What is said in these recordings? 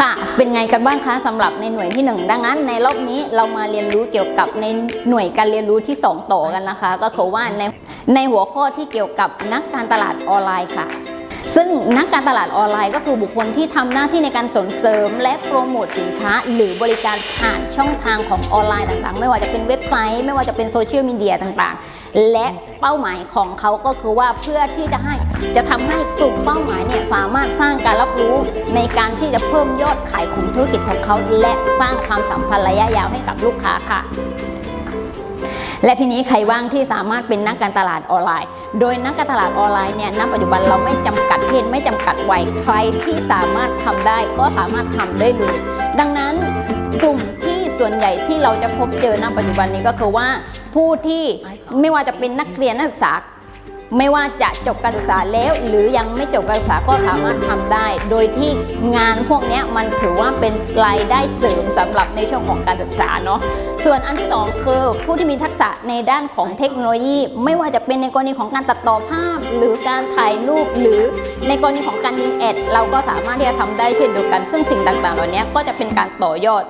ค่ะ เป็นไงกันบ้างคะสำหรับในหน่วยที่ 1 ดังนั้น ในรอบนี้เรามาเรียนรู้เกี่ยวกับในหน่วยการเรียนรู้ที่ 2 ต่อกันนะคะ ก็คือว่าในในหัวข้อที่เกี่ยวกับนักการตลาดออนไลน์ค่ะ ซึ่งนักการตลาดออนไลน์ก็คือบุคคลที่ทำหน้าที่ในการส่งเสริม และโปรโมทสินค้า หรือบริการผ่านช่องทางของออนไลน์ต่างๆ ไม่ว่าจะเป็นเว็บไซต์ ไม่ว่าจะเป็นโซเชียลมีเดียต่างๆ และเป้าหมายของเขาก็คือว่าเพื่อที่จะให้จะทำให้กลุ่มเป้าหมายเนี่ยสามารถสร้างการรับรู้ในการที่จะเพิ่มยอดขายของธุรกิจของเขา และสร้างความสัมพันธ์ระยะยาวให้กับลูกค้าค่ะ และทีนี้ใครว่างที่สามารถเป็นนักการตลาดออนไลน์ โดยนักการตลาดออนไลน์เนี่ยณปัจจุบันเราไม่จำกัดเพศไม่จำกัดวัยใครที่สามารถทำได้ก็สามารถทำได้เลย ดังนั้นกลุ่มที่ส่วนใหญ่ที่เราจะพบเจอณปัจจุบันนี้ก็คือว่าผู้ที่ไม่ว่าจะเป็นนักเรียนนักศึกษา ไม่ว่าจะจบการศึกษาแล้วหรือยังไม่จบการศึกษาก็สามารถทำได้ โดยที่งานพวกนี้มันถือว่าเป็นรายได้เสริมสำหรับในช่วงของการศึกษาเนาะส่วนอันที่สองคือผู้ที่มีทักษะในด้านของเทคโนโลยี ไม่ว่าจะเป็นในกรณีของการตัดต่อภาพ หรือการถ่ายรูปหรือในกรณีของการยิงแอดเราก็สามารถที่จะทำได้เช่นเดียวกัน ซึ่งสิ่งต่างๆ เหล่านี้ก็จะเป็นการต่อยอด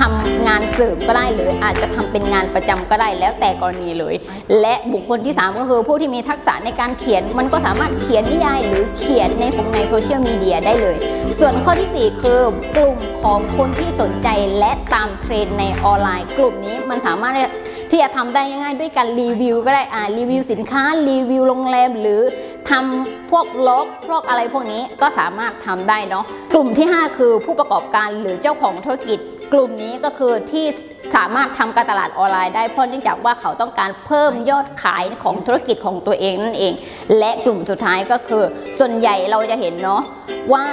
ทำงานเสริมก็ได้หรืออาจจะทำเป็นงานประจำก็ได้แล้วแต่กรณีเลย และบุคคลที่ 3 ก็คือผู้ที่มีทักษะในการเขียน มันก็สามารถเขียนนิยายหรือเขียนในสงในโซเชียลมีเดียได้เลย ส่วนข้อทีสี่4 คือกลุ่มของคนที่สนใจและตามเทรนในออนไลน์ กลุ่มนี้มันสามารถที่จะทำได้ง่ายๆด้วยการรีวิวก็ได้อ่ารีวิวสินค้ารีวิวโรงแรมหรือทำพวกล็อกพวกอะไรพวกนี้ก็สามารถทำได้เนาะกลุ่มที่ 5 คือผู้ประกอบการหรือเจ้าของธุรกิจ กลุ่มนี้ก็คือที่สามารถทำการตลาดออนไลน์ได้เพราะเนื่องจากว่าเขาต้องการเพิ่มยอดขายของธุรกิจของตัวเองนั่นเอง และกลุ่มสุดท้ายก็คือ ส่วนใหญ่เราจะเห็นเนาะว่า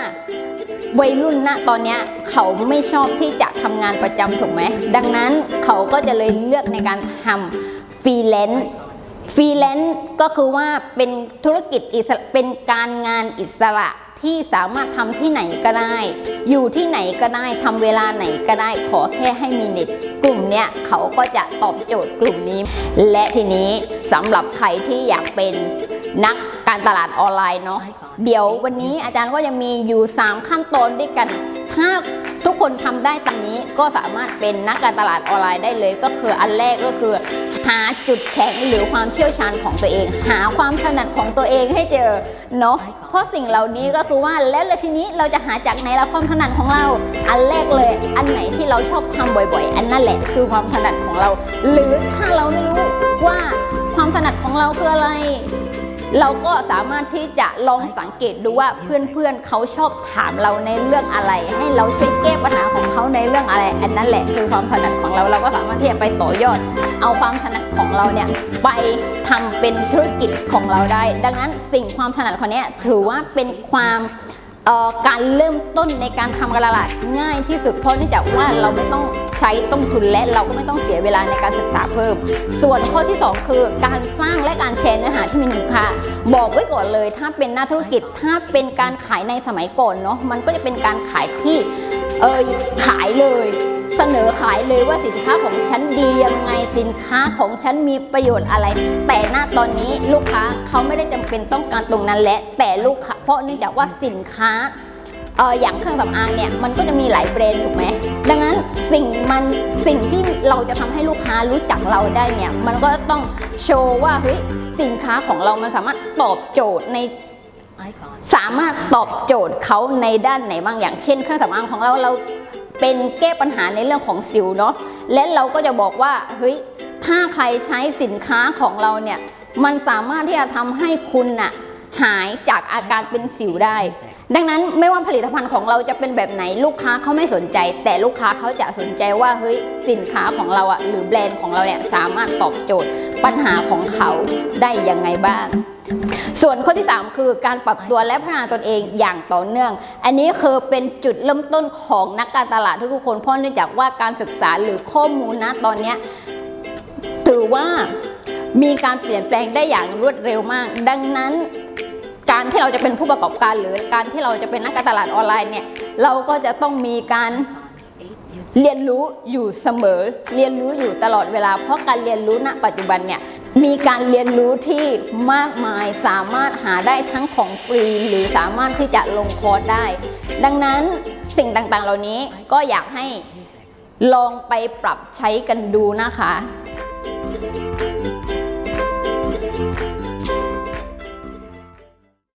วัยรุ่นณตอนนี้เขาไม่ชอบที่จะทำงานประจำถูกไหม ดังนั้นเขาก็จะเลยเลือกในการทำฟรีแลนซ์ ฟรีแลนซ์ก็คือว่าเป็นธุรกิจอิสระเป็นการงานอิสระที่สามารถทำที่ไหนก็ได้ อยู่ที่ไหนก็ได้ทำเวลาไหนก็ได้ขอแค่ให้มีเน็ตกลุ่มเนี้ยเขาก็จะตอบโจทย์กลุ่มนี้ และทีนี้สำหรับใครที่อยากเป็นนักการตลาดออนไลน์เนาะเดี๋ยววันนี้อาจารย์ก็จะมีอยู่ 3 ขั้นตอนด้วยกันถ้า ทุกคนทำได้ตามนี้ก็สามารถเป็นนักการตลาดออนไลน์ได้เลย ก็คืออันแรกก็คือ หาจุดแข็งหรือความเชี่ยวชาญของตัวเอง หาความถนัดของตัวเองให้เจอเนาะเพราะสิ่งเหล่านี้ก็คือว่าแล้วทีนี้เราจะหาจากไหนละความถนัดของเรา อันแรกเลย อันไหนที่เราชอบทำบ่อย ๆ อันนั่นแหละคือความถนัดของเรา หรือถ้าเราไม่รู้ว่าความถนัดของเราคืออะไร เราก็สามารถที่จะลองสังเกตดูว่าเพื่อนๆเขาชอบถามเราในเรื่องอะไร ให้เราช่วยแก้ปัญหาของเขาในเรื่องอะไร อันนั้นแหละคือความถนัดของเราเราก็สามารถที่จะไปต่อยอด เอาความถนัดของเราเนี่ยไปทำเป็นธุรกิจของเราได้ ดังนั้นสิ่งความถนัดของเนี้ยถือว่าเป็นความ การเริ่มต้นในการทำการตลาดง่ายที่สุดเพราะเนื่องจากว่าเราไม่ต้องใช้ต้นทุนและเราก็ไม่ต้องเสียเวลาในการศึกษาเพิ่ม ส่วนข้อที่ 2 คือการสร้างและการแชร์เนื้อหาที่มีคุณค่าบอกไว้ก่อนเลย ถ้าเป็นหน้าธุรกิจถ้าเป็นการขายในสมัยก่อนเนาะมันก็จะเป็นการขายที่เออขายเลย เสนอขายเลยว่าสินค้าของฉันดียังไงสินค้าของฉันมีประโยชน์อะไร แต่หน้าตอนนี้ลูกค้าเขาไม่ได้จำเป็นต้องการตรงนั้นและ แต่ลูกค้าเพราะเนื่องจากว่าสินค้าเอออย่างเครื่องสำอางเนี่ยมันก็จะมีหลายแบรนด์ถูกไหมดังนั้นสิ่งมันสิ่งที่เราจะทำให้ลูกค้ารู้จักเราได้เนี่ยมันก็ต้องโชว์ว่าเฮ้ยสินค้าของเรามันสามารถตอบโจทย์ในสามารถตอบโจทย์เขาในด้านไหนบ้างอย่างเช่น เครื่องสำอางของเราเรา เป็นแก้ปัญหาในเรื่องของสิวเนาะและเราก็จะบอกว่าเฮ้ยถ้าใครใช้สินค้าของเราเนี่ยมันสามารถที่จะทำให้คุณน่ะ หายจากอาการเป็นสิวได้ ดังนั้นไม่ว่าผลิตภัณฑ์ของเราจะเป็นแบบไหนลูกค้าเขาไม่สนใจ แต่ลูกค้าเขาจะสนใจว่าเฮ้ยสินค้าของเราอะหรือแบรนด์ของเราเนี่ยสามารถตอบโจทย์ปัญหาของเขาได้ยังไงบ้าง ส่วนข้อที่ 3 คือการปรับตัวและพัฒนาตนเองอย่างต่อเนื่อง อันนี้คือเป็นจุดเริ่มต้นของนักการตลาดทุกๆคนเพราะเนื่องจากว่าการศึกษาหรือข้อมูลนะตอนเนี้ยถือว่ามีการเปลี่ยนแปลงได้อย่างรวดเร็วมาก ดังนั้น การที่เราจะเป็นผู้ประกอบการหรือการที่เราจะเป็นนักการตลาดออนไลน์เนี่ยเราก็จะต้องมีการเรียนรู้อยู่เสมอ เรียนรู้อยู่ตลอดเวลา เพราะการเรียนรู้ณปัจจุบันเนี่ยมีการเรียนรู้ที่มากมายสามารถหาได้ทั้งของฟรี หรือสามารถที่จะลงคอร์สได้ ดังนั้นสิ่งต่างๆเหล่านี้ก็อยากให้ลองไปปรับใช้กันดูนะคะ